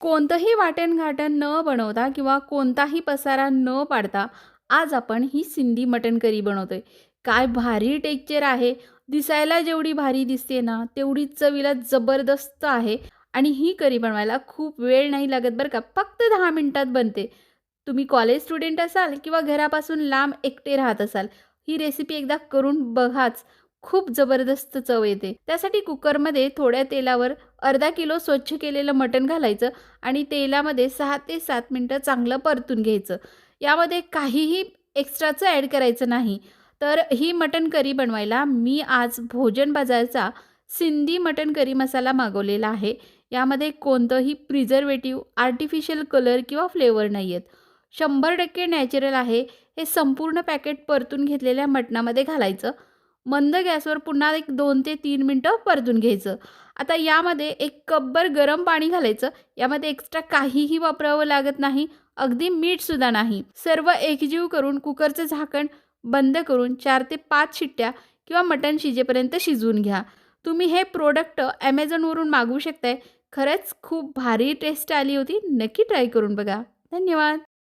कोणतंही वाटणघाटण न बनवता किंवा कोणताही पसारा न पाडता आज आपण ही सिंधी मटण करी बनवतोय. काय भारी टेक्चर आहे. दिसायला जेवढी भारी दिसते ना तेवढी चवीला जबरदस्त आहे आणि ही करी बनवायला खूप वेळ नाही लागत बरं का. फक्त दहा मिनटात बनते. तुम्ही कॉलेज स्टुडंट असाल किंवा घरापासून लांब एकटे राहत असाल ही रेसिपी एकदा करून बघाच. खूप जबरदस्त चव येते. त्यासाठी कुकरमध्ये थोड्या तेलावर अर्धा किलो स्वच्छ केलेलं मटण घालायचं आणि तेलामध्ये सहा ते सात मिनटं चांगलं परतून घ्यायचं. यामध्ये काहीही एक्स्ट्राचं ॲड करायचं नाही. तर ही मटण करी बनवायला मी आज भोजन बाजारचा सिंधी मटण करी मसाला मागवलेला आहे. यामध्ये कोणतंही प्रिझर्वेटिव्ह आर्टिफिशियल कलर किंवा फ्लेवर नाही आहेत. शंभर टक्के नॅचरल आहे. हे संपूर्ण पॅकेट परतून घेतलेल्या मटणामध्ये घालायचं. मंद गॅसवर पुन्हा एक दोन ते तीन मिनटं परतून घ्यायचं. आता यामध्ये एक कपभर गरम पाणी घालायचं. यामध्ये एक्स्ट्रा काहीही वापरावं लागत नाही. अगदी मीठसुद्धा नाही. सर्व एकजीव करून कुकरचं झाकण बंद करून चार ते पाच शिट्ट्या किंवा मटण शिजेपर्यंत शिजवून घ्या. तुम्ही हे प्रोडक्ट ॲमेझॉनवरून मागवू शकताय. खरंच खूप भारी टेस्ट आली होती. नक्की ट्राय करून बघा. धन्यवाद.